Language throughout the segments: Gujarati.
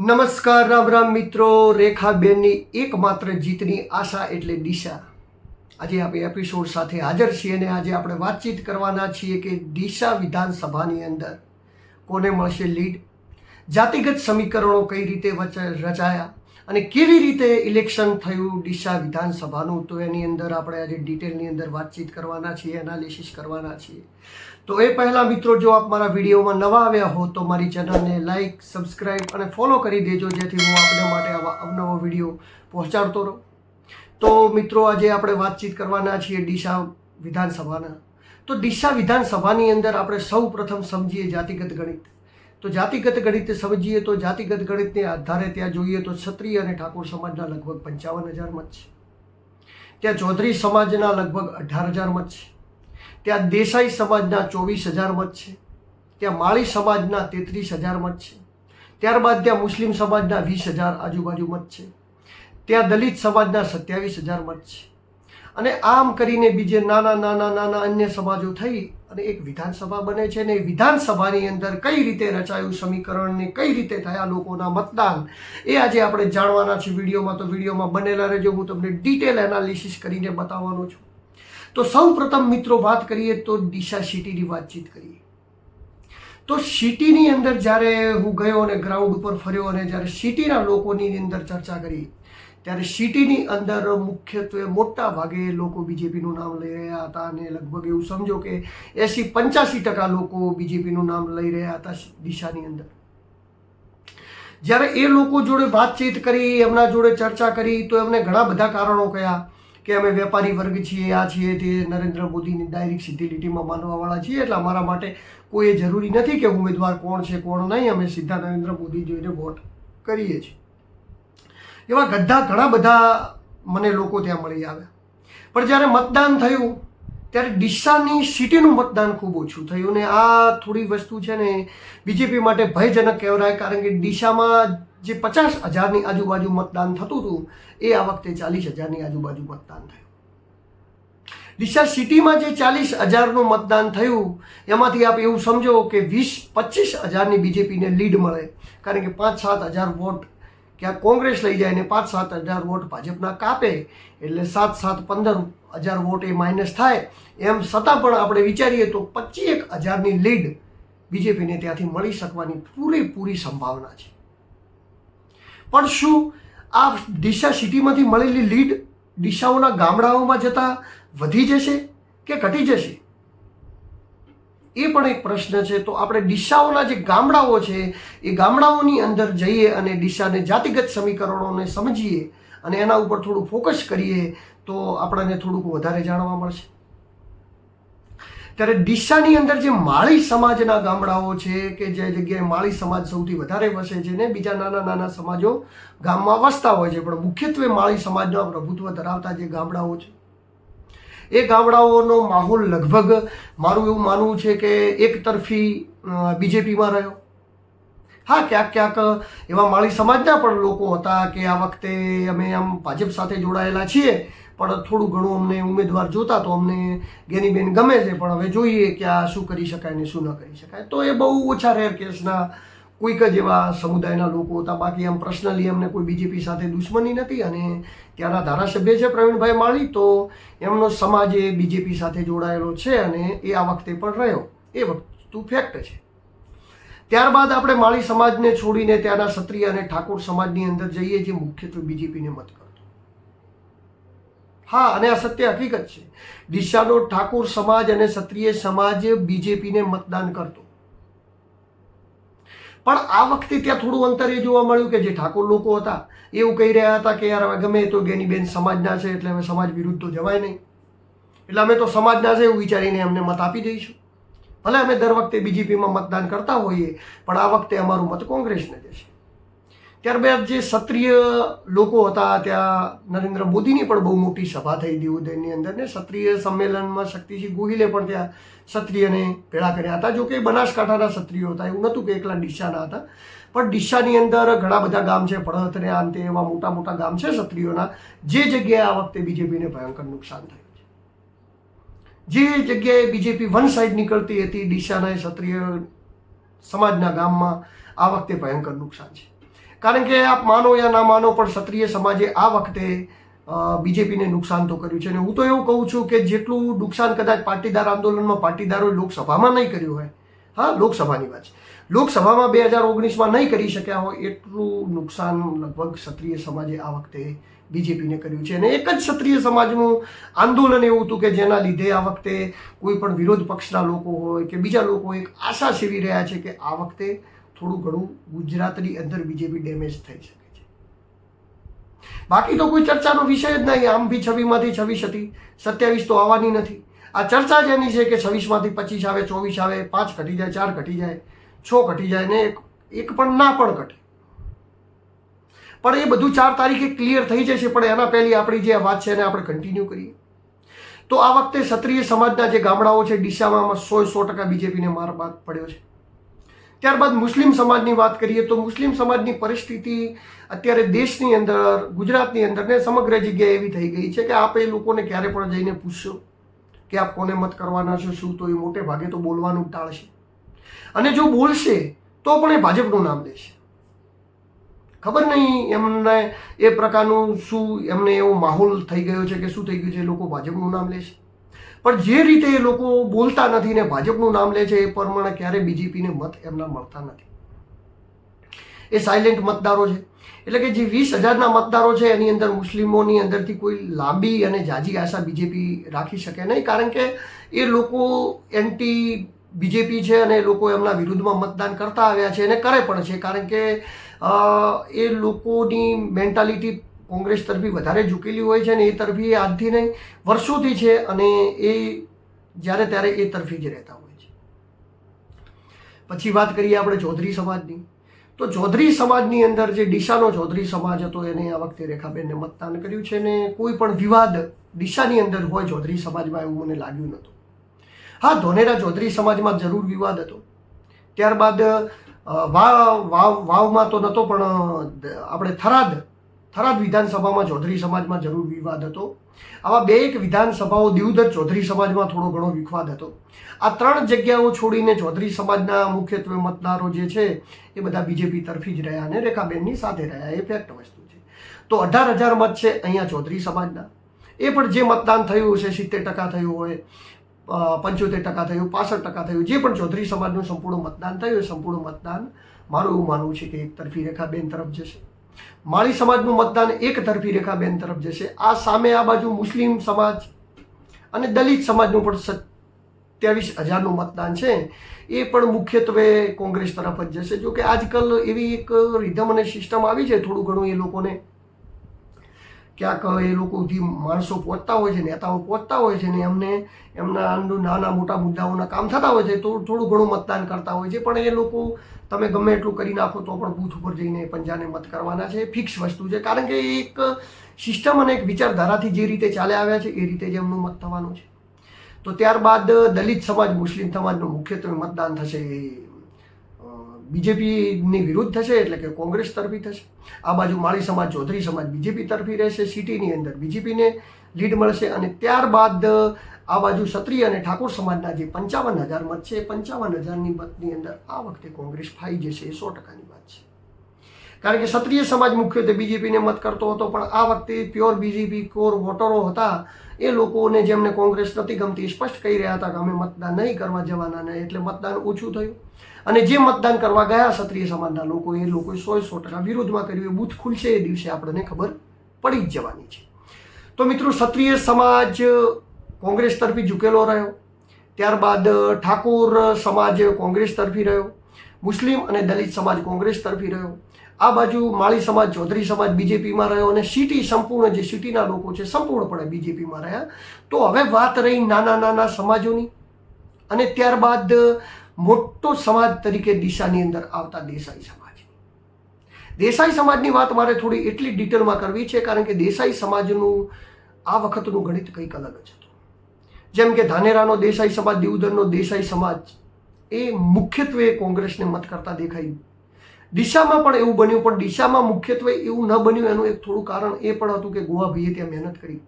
નમસ્કાર, રામ રામ મિત્રો. રેખાબેનની એકમાત્ર જીતની આશા એટલે દિશા. આજે આપણે એપિસોડ સાથે હાજર છીએ અને આજે આપણે વાતચીત કરવાના છીએ કે દિશા વિધાનસભાની અંદર કોને મળશે લીડ જાતિગત સમીકરણો કઈ રીતે રચાયા? અને કેવી રીતે ઇલેક્શન થયું ડીસા વિધાનસભાનું? તો એની અંદર આપણે આજે ડિટેલની અંદર વાતચીત કરવાના છીએ એનાલિસિસ કરવાના છીએ. તો એ પહેલાં મિત્રો, જો આપ મારા વિડીયોમાં નવા આવ્યા હો, તો મારી ચેનલને લાઇક સબસ્ક્રાઈબ અને ફોલો કરી દેજો, જેથી હું આપને માટે આવા અવનવો વીડિયો પહોંચાડતો રહું. તો મિત્રો, આજે આપણે વાતચીત કરવાના છીએ ડીસા વિધાનસભાના. તો ડીસા વિધાનસભાની અંદર આપણે સૌ પ્રથમ સમજીએ જાતિગત ગણિત. તો જાતિગત ગણિત સમજીએ તો જાતિગત ગણિતને આધારે ત્યાં જોઈએ તો ક્ષત્રિય અને ઠાકોર સમાજના લગભગ પંચાવન હજાર મત છે. ત્યાં ચૌધરી સમાજના લગભગ અઢાર હજાર મત છે. ત્યાં દેસાઈ સમાજના ચોવીસ હજાર મત છે. ત્યાં માળી સમાજના તેત્રીસ હજાર મત છે. ત્યારબાદ ત્યાં મુસ્લિમ સમાજના વીસ હજાર આજુબાજુ મત છે. ત્યાં દલિત સમાજના સત્યાવીસ હજાર મત છે. અને આમ કરીને બીજે નાના નાના નાના અન્ય સમાજો થઈ અને એક વિધાનસભા બને છે ને વિધાનસભાની અંદર કઈ રીતે રચાયું સમીકરણ ને કઈ રીતે થયા લોકોના મતદાન, એ આજે આપણે જાણવાના છે વિડીયોમાં તો વિડીયોમાં બનેલા રહેજો. હું તમને ડિટેલ એનાલિસિસ કરીને બતાવવાનો છું. તો સૌ પ્રથમ મિત્રો વાત કરીએ તો દિશા સિટીની વાતચીત કરીએ. તો સિટીની અંદર જ્યારે હું ગયો અને ગ્રાઉન્ડ ઉપર ફર્યો અને જ્યારે સિટીના લોકોની અંદર ચર્ચા કરી ત્યારે સિટીની અંદર મુખ્યત્વે મોટા ભાગે લોકો બીજેપીનું નામ લઈ રહ્યા હતા અને લગભગ એવું સમજો કે એંસી પંચ્યાસી ટકા લોકો બીજેપીનું નામ લઈ રહ્યા હતા દિશાની અંદર. જ્યારે એ લોકો જોડે વાતચીત કરી, એમના જોડે ચર્ચા કરી, તો એમને ઘણા બધા કારણો કયા કે અમે વેપારી વર્ગ છીએ, આ છીએ તે નરેન્દ્ર મોદીની ડાયરેક્ટ સીધી લીટીમાં માનવાવાળા છીએ, એટલે અમારા માટે કોઈ જરૂરી નથી કે ઉમેદવાર કોણ છે, કોણ નહીં, અમે સીધા નરેન્દ્ર મોદી જોઈને વોટ કરીએ છીએ. એવા ગદ્દા ઘણા બધા મને લોકો ત્યાં મળી આવ્યા. પણ જ્યારે મતદાન થયું, ત્યારે ડીસાની સિટીનું મતદાન ખૂબ ઓછું થયું ને આ થોડી વસ્તુ છે ને બીજેપી માટે ભયજનક કહેવાય, કારણ કે ડીસામાં જે પચાસ હજારની આજુબાજુ મતદાન થતું હતું, એ આ વખતે ચાલીસ હજારની આજુબાજુ મતદાન થયું. ડીસા સિટીમાં જે ચાલીસ હજારનું મતદાન થયું, એમાંથી આપ એવું સમજો કે વીસ પચીસ હજારની બીજેપીને લીડ મળે, કારણ કે પાંચ સાત હજાર વોટ ક્યાંક કોંગ્રેસ લઈ જાય ને પાંચ સાત હજાર વોટ ભાજપના કાપે, એટલે સાત સાત પંદર હજાર વોટ એ માઇનસ થાય. એમ છતાં પણ આપણે વિચારીએ તો પચીસ હજારની લીડ બીજેપીને ત્યાંથી મળી શકવાની પૂરેપૂરી સંભાવના છે. પણ શું આ ડીસા સિટીમાંથી મળેલી લીડ ડીસાઓના ગામડાઓમાં જતાં વધી જશે કે ઘટી જશે? એ પણ એક પ્રશ્ન છે. તો આપણે ડીસાઓના જે ગામડાઓ છે, એ ગામડાઓની અંદર જઈએ અને ડીસાને જાતિગત સમીકરણોને સમજીએ અને એના ઉપર થોડું ફોકસ કરીએ, તો આપણને થોડુંક વધારે જાણવા મળશે. ત્યારે ડીસાની અંદર જે માળી સમાજના ગામડાઓ છે કે જે જગ્યાએ માળી સમાજ સૌથી વધારે વસે છે ને, બીજા નાના નાના સમાજો ગામમાં વસતા હોય છે, પણ મુખ્યત્વે માળી સમાજના પ્રભુત્વ ધરાવતા જે ગામડાઓ છે એ ગામડાઓનો માહોલ લગભગ મારું એવું માનવું છે કે એક તરફી બીજેપીમાં રહ્યો. હા, ક્યાંક ક્યાંક એવા માળી સમાજના પણ લોકો હતા કે આ વખતે અમે આમ ભાજપ સાથે જોડાયેલા છીએ, પણ થોડું ઘણું અમને ઉમેદવાર જોતા તો અમને ગેનીબેન ગમે છે, પણ હવે જોઈએ કે આ શું કરી શકાય ને શું ન કરી શકાય. તો એ બહુ ઓછા રેર કેસના કોઈક જ એવા સમુદાયના લોકો હતા. બાકી આમ પર્સનલી એમને કોઈ બીજેપી સાથે દુશ્મની નથી અને ત્યાંના ધારાસભ્ય છે પ્રવીણભાઈ માળી, તો એમનો સમાજ એ બીજેપી સાથે જોડાયેલો છે અને એ આ વખતે પણ રહ્યો. એ વસ્તુ ફેક્ટ છે. ત્યારબાદ આપણે માળી સમાજને છોડીને ત્યાંના ક્ષત્રિય અને ઠાકોર સમાજની અંદર જઈએ જે મુખ્યત્વે બીજેપીને મત કરતો. હા, અને આ સત્ય હકીકત છે. ડીસાનો ઠાકોર સમાજ અને ક્ષત્રિય સમાજ બીજેપીને મતદાન કરતો. પણ આ વખતે ત્યાં થોડું અંતર એ જોવા મળ્યું કે જે ઠાકોર લોકો હતા, એવું કહી રહ્યા હતા કે યાર હવે ગમે તો ગેનીબેન સમાજના છે એટલે હવે સમાજ વિરુદ્ધ તો જવાય નહીં. એટલે અમે તો સમાજના છે એવું વિચારીને અમને મત આપી દઈશું. ભલે અમે દર વખતે બીજેપીમાં મતદાન કરતા હોઈએ, પણ આ વખતે અમારું મત કોંગ્રેસને જશે ત્યારબાદ જે ક્ષત્રિય લોકો હતા, ત્યાં નરેન્દ્ર મોદીની પણ બહુ મોટી સભા થઈ દીવદયની અંદર ને ક્ષત્રિય સંમેલનમાં શક્તિસિંહ ગોહિલે પણ ત્યાં ક્ષત્રિયને ભેળા કર્યા હતા જો કે બનાસકાંઠાના ક્ષત્રિયો હતા, એવું નહોતું કે એકલા ડીસાના હતા. પણ ડીસાની અંદર ઘણા બધા ગામ છે પડત ને આમ તે એવા મોટા મોટા ગામ છે ક્ષત્રિયોના, જે જગ્યાએ આ વખતે બીજેપીને ભયંકર નુકસાન થયું છે. જે જગ્યાએ બીજેપી વન સાઈડ નીકળતી હતી, ડીસાના એ ક્ષત્રિય સમાજના ગામમાં આ વખતે ભયંકર નુકસાન છે. કારણ કે આપ માનો યા ના માનો, પણ ક્ષત્રિય સમાજે આ વખતે બીજેપીને નુકસાન તો કર્યું છે. અને હું તો એવું કહું છું કે જેટલું નુકસાન કદાચ પાટીદાર આંદોલનમાં પાટીદારોએ લોકસભામાં નહીં કર્યું હોય, હા, લોકસભાની વાત છે. લોકસભામાં બે હજાર ઓગણીસમાં નહીં કરી શક્યા હોય, એટલું નુકસાન લગભગ ક્ષત્રિય સમાજે આ વખતે બીજેપીને કર્યું છે. અને એક જ ક્ષત્રિય સમાજનું આંદોલન એવું હતું કે જેના લીધે આ વખતે કોઈ પણ વિરોધ પક્ષના લોકો હોય કે બીજા લોકો એક આશા સેવી રહ્યા છે કે આ વખતે થોડું ઘણું ગુજરાતની અંદર બીજેપી ડેમેજ થઈ શકે છે. બાકી તો કોઈ ચર્ચાનો વિષય જ નહીં. આમ બી છવ્વીસમાંથી છવ્વીસ હતી. સત્યાવીસ તો આવવાની નથી. આ ચર્ચા જ એની છે કે છવ્વીસમાંથી પચીસ આવે, ચોવીસ આવે, પાંચ ઘટી જાય, ચાર ઘટી જાય, છ ઘટી જાય ને એક એક પણ ના પણ ઘટે. પણ એ બધું ચાર તારીખે ક્લિયર થઈ જશે. પણ એના પહેલી આપણી જે વાત છે એને આપણે કન્ટિન્યુ કરીએ. તો આ વખતે ક્ષત્રિય સમાજના જે ગામડાઓ છે, ડીસામાં સો સો ટકા બીજેપીને માર પડ્યો છે. ત્યારબાદ મુસ્લિમ સમાજની વાત કરીએ તો મુસ્લિમ સમાજની પરિસ્થિતિ અત્યારે દેશની અંદર, ગુજરાતની અંદર ને સમગ્ર જગ્યાએ એવી થઈ ગઈ છે કે આપ એ લોકોને ક્યારે પણ જઈને પૂછશો કે આપ કોને મત કરવાના છો, શું? તો એ મોટે ભાગે તો બોલવાનું ટાળશે. અને જો બોલશે, તો પણ એ ભાજપનું નામ લેશે. ખબર નહીં એમને એ પ્રકારનું શું, એમને એવો માહોલ થઈ ગયો છે કે શું થઈ ગયું છે લોકો ભાજપનું નામ લેશે. પણ જે રીતે એ લોકો બોલતા નથી ને ભાજપનું નામ લે છે એ પ્રમાણે ક્યારે બીજેપીને મત એમના મળતા નથી. એ સાયલેન્ટ મતદારો છે. એટલે કે જે વીસ હજારના મતદારો છે, એની અંદર મુસ્લિમોની અંદરથી કોઈ લાંબી અને જાજી આશા બીજેપી રાખી શકે નહીં, કારણ કે એ લોકો એન્ટી બીજેપી છે અને એ લોકો એમના વિરુદ્ધમાં મતદાન કરતા આવ્યા છે અને કરે પણ છે, કારણ કે એ લોકોની મેન્ટાલિટી કોંગ્રેસ તરફી વધારે ઝૂકેલી હોય છે અને એ તરફી આજથી નહીં, વર્ષોથી છે અને એ જ્યારે ત્યારે એ તરફી જ રહેતા હોય છે. પછી વાત કરીએ આપણે ચૌધરી સમાજની. તો ચૌધરી સમાજની અંદર જે ડીસાનો ચૌધરી સમાજ હતો, એને આ વખતે રેખાબેનને મતદાન કર્યું છે ને કોઈ પણ વિવાદ ડીસાની અંદર હોય ચૌધરી સમાજમાં એવું મને લાગ્યું નહોતું. હા, ધોનેરા ચૌધરી સમાજમાં જરૂર વિવાદ હતો. ત્યારબાદ વાવ વાવ, વાવમાં તો નહોતો પણ આપણે થરાદ થરાદ વિધાનસભામાં ચૌધરી સમાજમાં જરૂર વિવાદ હતો. આવા બે એક વિધાનસભાઓ દિવદર ચૌધરી સમાજમાં થોડો ઘણો વિવાદ હતો. આ ત્રણ જગ્યાઓ છોડીને ચૌધરી સમાજના મુખ્યત્વે મતદારો જે છે એ બધા બીજેપી તરફી જ રહ્યા અને રેખાબેનની સાથે રહ્યા. એ ફેક્ટ વસ્તુ છે. તો અઢાર હજાર મત છે અહીંયા ચૌધરી સમાજના. એ પણ જે મતદાન થયું હશે, સિત્તેર ટકા થયું હોય પંચોતેર ટકા થયું, પાસઠ ટકા થયું, જે પણ ચૌધરી સમાજનું સંપૂર્ણ મતદાન થયું એ સંપૂર્ણ મતદાન મારું એવું માનવું છે કે એક તરફી રેખાબેન તરફ જશે. માળી સમાજનું મતદાન એક તરફી રેખાબેન તરફ જશે. આ સામે આ બાજુ મુસ્લિમ સમાજ અને દલિત સમાજનું પણ સત્યાવીસ હજારનું મતદાન છે. એ પણ મુખ્યત્વે કોંગ્રેસ તરફ જ જશે. જો કે આજકાલ એવી એક રિધમ અને સિસ્ટમ આવી છે, થોડું ઘણું એ લોકોને ક્યાંક એ લોકો સુધી માણસો પહોંચતા હોય છે, નેતાઓ પહોંચતા હોય છે ને એમને એમના નાના મોટા મુદ્દાઓના કામ થતા હોય છે, તો થોડું ઘણું મતદાન કરતા હોય છે. પણ એ લોકો તમે ગમે એટલું કરી નાખો તો પણ બૂથ ઉપર જઈને પંજાને મત કરવાના છે. ફિક્સ વસ્તુ છે. કારણ કે એક સિસ્ટમ અને એક વિચારધારાથી જે રીતે ચાલે આવ્યા છે, એ રીતે જ એમનું મત થવાનું છે. તો ત્યારબાદ દલિત સમાજ, મુસ્લિમ સમાજનું મુખ્યત્વે મતદાન થશે. એ બીજેપીની વિરુદ્ધ થશે એટલે કે કોંગ્રેસ તરફી થશે. આ બાજુ માળી સમાજ, ચૌધરી સમાજ બીજેપી તરફી રહેશે. સિટીની અંદર બીજેપીને લીડ મળશે અને ત્યારબાદ આ બાજુ ક્ષત્રિય અને ઠાકોર સમાજના જે પંચાવન હજાર મત છે, એ પંચાવન હજારની મતની અંદર આ વખતે કોંગ્રેસ ફાઈ જશે એ સો ટકાની વાત છે. કારણ કે ક્ષત્રિય સમાજ મુખ્યત્વે બીજેપીને મત કરતો હતો, પણ આ વખતે પ્યોર બીજેપી કોર વોટરો હતા, એ લોકોને જેમને કોંગ્રેસ નથી ગમતી સ્પષ્ટ કહી રહ્યા હતા કે અમે મતદાન નહીં કરવા જવાના ને એટલે મતદાન ઓછું થયું. અને જે મતદાન કરવા ગયા ક્ષત્રિય સમાજના લોકો, એ લોકોએ સો સો ટકા વિરોધમાં કર્યું. એ બૂથ ખુલશે એ દિવસે આપણને ખબર પડી જ જવાની છે. તો મિત્રો, ક્ષત્રિય સમાજ કોંગ્રેસ તરફી ઝૂકેલો રહ્યો. ત્યારબાદ ઠાકોર સમાજ કોંગ્રેસ તરફી રહ્યો. મુસ્લિમ અને દલિત સમાજ કોંગ્રેસ તરફી રહ્યો. આ બાજુ માળી સમાજ, ચૌધરી સમાજ બીજેપીમાં રહ્યો અને સિટી સંપૂર્ણ, જે સિટીના લોકો છે, સંપૂર્ણપણે બીજેપીમાં રહ્યા. તો હવે વાત રહી નાના નાના સમાજોની. અને ત્યારબાદ મોટો સમાજ તરીકે દિશાની અંદર આવતા દેસાઈ સમાજ દેસાઈ સમાજની વાત મારે થોડી એટલી ડિટેલમાં કરવી છે, કારણ કે દેસાઈ સમાજનું આ વખતનું ગણિત કંઈક અલગ હતું જેમ કે ધાનેરાનો દેસાઈ સમાજ દિવદરનો દેસાઈ સમાજ, એ મુખ્યત્વે કોંગ્રેસને મત કરતા દેખાયું. દિશામાં પણ એવું બન્યું, પણ દિશામાં મુખ્યત્વે એવું ન બન્યું, એનું એક થોડું કારણ એ પણ હતું કે ગોવાભાઈએ ત્યાં મહેનત કરી.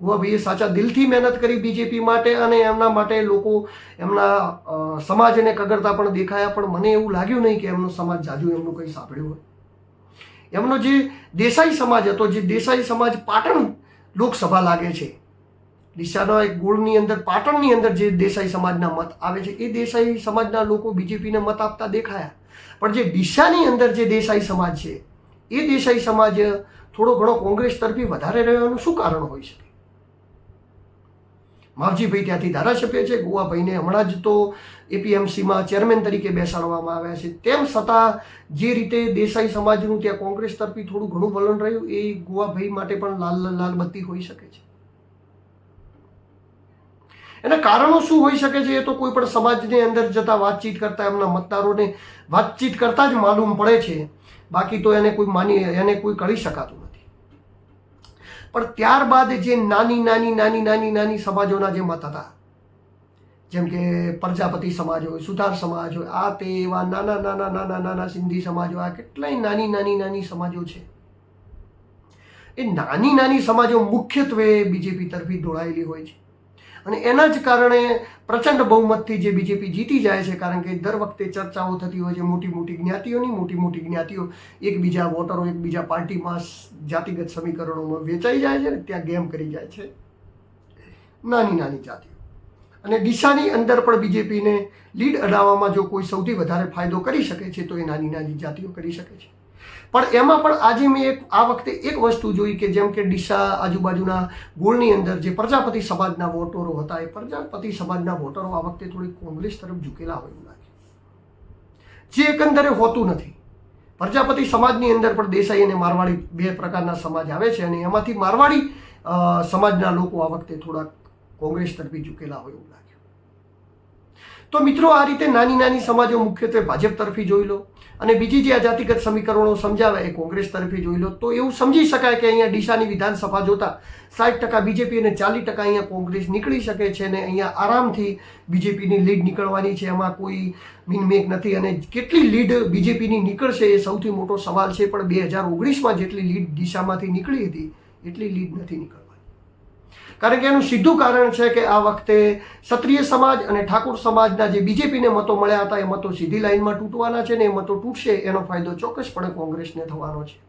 ગોવાભાઈએ સાચા દિલથી મહેનત કરી બીજેપી માટે અને એમના માટે લોકો એમના સમાજને કગરતા પણ દેખાયા, પણ મને એવું લાગ્યું નહીં કે એમનો સમાજ જાજુ એમનું કંઈ સાંભળ્યું હોય. એમનો જે દેસાઈ સમાજ હતો, જે દેસાઈ સમાજ પાટણ લોકસભા લાગે છે ડીસાના એક ગોળની અંદર, પાટણની અંદર જે દેસાઈ સમાજના મત આવે છે, એ દેસાઈ સમાજના લોકો બીજેપીને મત આપતા દેખાયા. પણ જે ડીસાની અંદર જે દેસાઈ સમાજ છે, એ દેસાઈ સમાજ થોડો ઘણો કોંગ્રેસ તરફી વધારે રહેવાનું શું કારણ હોઈ શકે? માવજીભાઈ ત્યાંથી ધારાસભ્ય છે, ગોવાભાઈને હમણાં જ તો એપીએમસીમાં ચેરમેન તરીકે બેસાડવામાં આવ્યા છે. તેમ છતાં જે રીતે દેસાઈ સમાજનું ત્યાં કોંગ્રેસ તરફી થોડું ઘણું વલણ રહ્યું, એ ગોવાભાઈ માટે પણ લાલ લાલ બત્તી હોઈ શકે છે. એના કારણો શું હોઈ શકે છે એ તો કોઈ પણ સમાજની અંદર જતા વાતચીત કરતા એમના મતદારોને વાતચીત કરતા જ માલુમ પડે છે. બાકી તો એને કોઈ માની, એને કોઈ કરી શકાતું નથી. પણ ત્યારબાદ જે નાની નાની નાની નાની નાની સમાજોના જે મત હતા, જેમ કે પ્રજાપતિ સમાજ હોય, સુધાર સમાજ હોય, આ તે એવા નાના નાના નાના નાના સિંધી સમાજો, આ કેટલાય નાની નાની નાની સમાજો છે. એ નાની નાની સમાજો મુખ્યત્વે બીજેપી તરફી દોડાયેલી હોય છે. અને એના જ કારણે પ્રચંડ બહુમતથી જે બીજેપી જીતી જાય છે, કારણ કે દર વખતે ચર્ચાઓ થતી હોય છે મોટી મોટી જ્ઞાતિઓની મોટી મોટી જ્ઞાતિઓ એકબીજા વોટરો, એકબીજા પાર્ટીમાં જાતિગત સમીકરણોમાં વેચાઈ જાય છે ને ત્યાં ગેમ કરી જાય છે. નાની નાની જાતિઓ. અને ડીસાની અંદર પણ બીજેપીને લીડ અડાવવામાં જો કોઈ સૌથી વધારે ફાયદો કરી શકે છે, તો એ નાની નાની જાતિઓ કરી શકે છે. પણ એમાં પણ આજે મેં એક આ વખતે એક વસ્તુ જોઈ કે જેમ કે ડીસા આજુબાજુના ગોળની અંદર જે પ્રજાપતિ સમાજના વોટરો હતા, એ પ્રજાપતિ સમાજના વોટરો આ વખતે થોડી કોંગ્રેસ તરફ ઝૂકેલા હોય એવું લાગે. જે એકંદરે હોતું નથી. પ્રજાપતિ સમાજની અંદર પણ દેસાઈ અને મારવાડી બે પ્રકારના સમાજ આવે છે અને એમાંથી મારવાડી સમાજના લોકો આ વખતે થોડાક કોંગ્રેસ તરફી ઝૂકેલા હોય એવું લાગ્યું તો મિત્રો, આ રીતે નાની નાની સમાજો મુખ્યત્વે ભાજપ તરફી જોઈ લો અને બીજી જે આ જાતિગત સમીકરણો સમજાવે એ કોંગ્રેસ તરફી જોઈ લો. તો એવું સમજી શકાય કે અહીંયા ડીસાની વિધાનસભા જોતા સાઠ ટકા બીજેપી અને ચાલીસ ટકા અહીંયા કોંગ્રેસ નીકળી શકે છે અને અહીંયા આરામથી બીજેપીની લીડ નીકળવાની છે. એમાં કોઈ મિનમેક નથી અને કેટલી લીડ બીજેપીની નીકળશે એ સૌથી મોટો સવાલ છે. પણ બે હજાર ઓગણીસમાં જેટલી લીડ ડીસામાંથી નીકળી હતી, એટલી લીડ નથી નીકળવાની કારણ કે એનું સીધું કારણ છે કે આ વખતે ક્ષત્રિય સમાજ અને ઠાકોર સમાજના જે બીજેપીને મતો મળ્યા હતા, એ મતો સીધી લાઈનમાં તૂટવાના છે ને એ મતો તૂટશે, એનો ફાયદો ચોક્કસપણે કોંગ્રેસને થવાનો છે.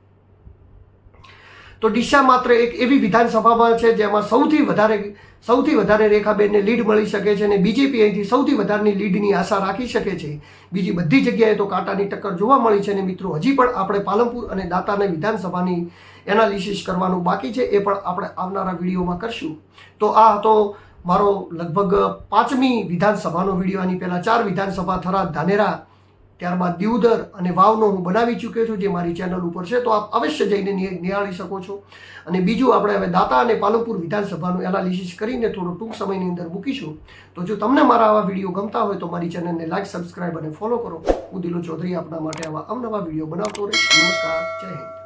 તો ડીસા માત્ર એક એવી વિધાનસભામાં છે જેમાં સૌથી વધારે સૌથી વધારે રેખાબેનને લીડ મળી શકે છે અને બીજેપી અહીંથી સૌથી વધારેની લીડની આશા રાખી શકે છે. બીજી બધી જગ્યાએ તો કાંટાની ટક્કર જોવા મળી છે અને મિત્રો, હજી પણ આપણે પાલનપુર અને દાતાને વિધાનસભાની એનાલિસિસ કરવાનું બાકી છે, એ પણ આપણે આવનારા વિડીયોમાં કરશું. તો આ હતો મારો લગભગ પાંચમી વિધાનસભાનો વીડિયો. આની પહેલાં ચાર વિધાનસભા થરા ધાનેરા, ત્યારબાદ દીવદર અને વાવનો હું બનાવી ચૂક્યો છું, જે મારી ચેનલ ઉપર છે. તો આપ અવશ્ય જઈને નિહાળી શકો છો. અને બીજું આપણે હવે દાતા અને પાલનપુર વિધાનસભાનું એનાલિસિસ કરીને થોડું ટૂંક સમયની અંદર મૂકીશું. તો જો તમને મારા આવા વીડિયો ગમતા હોય તો મારી ચેનલને લાઈક સબસ્ક્રાઈબ અને ફોલો કરો. હું દિલો ચૌધરી આપના માટે આવા અવનવા વીડિયો બનાવતો રહીશ. નમસ્કાર. જય હિન્દ.